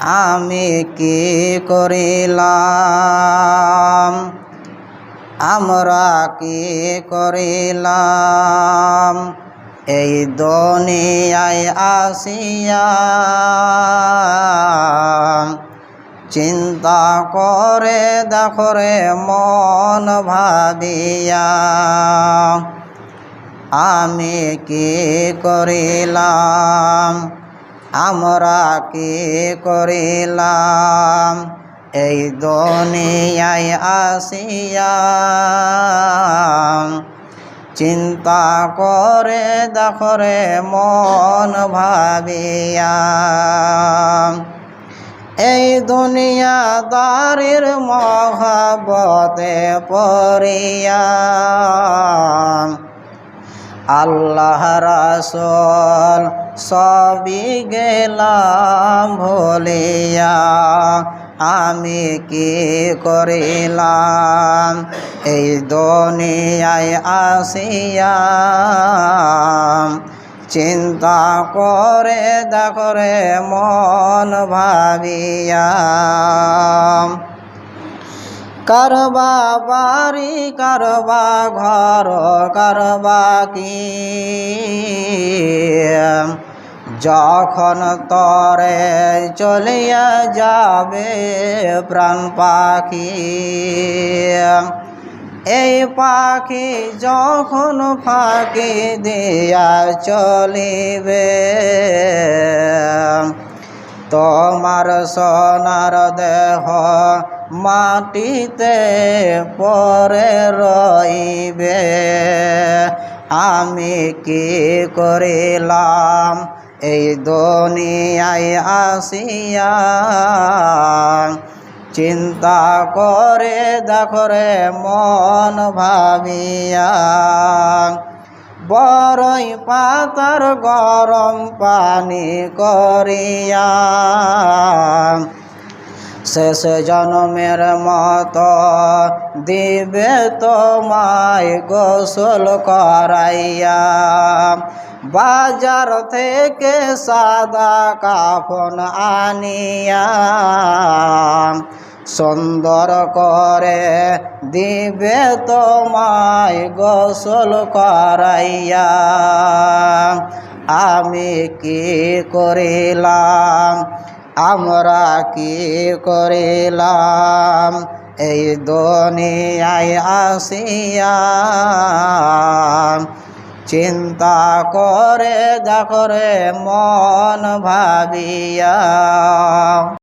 আমি কি করিলাম? আমরা কি করিলাম? এই দুনিয়ায় আসিয়া চিন্তা করে দেখো রে, মন ভাবিয়া। আমি কি করিলাম? আমরা কি করিলাম? এই দুনিয়ায় আসিয়া চিন্তা করে দেখো রে মন ভাবিয়া এই দুনিয়াদারির মহাবতে পড়িয়া আল্লাহ রাসুল সবই গেলাম ভুলিয়া আমি কি করিলাম? এই দুনিয়ায় আসিয়া চিন্তা করে দেখরে মন ভাবিয়া। কারবা বাড়ি, কারবা ঘর, কারবা কি? যখন তরে চলিয়া যাবে প্রাণ পাখি, এই পাখি যখন ফাঁকি দিয়া চলিবে, তোমার সোনার দেহ মাটিতে পরে রইবে। আমি কি করিলাম? এই দুনিয়ায় আসিয়া চিন্তা করে দেখরে মন ভাবিয়া। বড়ই পাতার গরম পানি করিয়া শেষ জন্মের মত দিবে তোমায় গোসল করাইয়া। বাজার থেকে সাদা কাফন আনিয়া সুন্দর করে দিবে তোমায় গোসল করাইয়া। আমি কি করিলাম? আমরা কি করিলাম? এই দুনিয়ায় আসিয়া চিন্তা করে দেখরে মন ভাবিয়া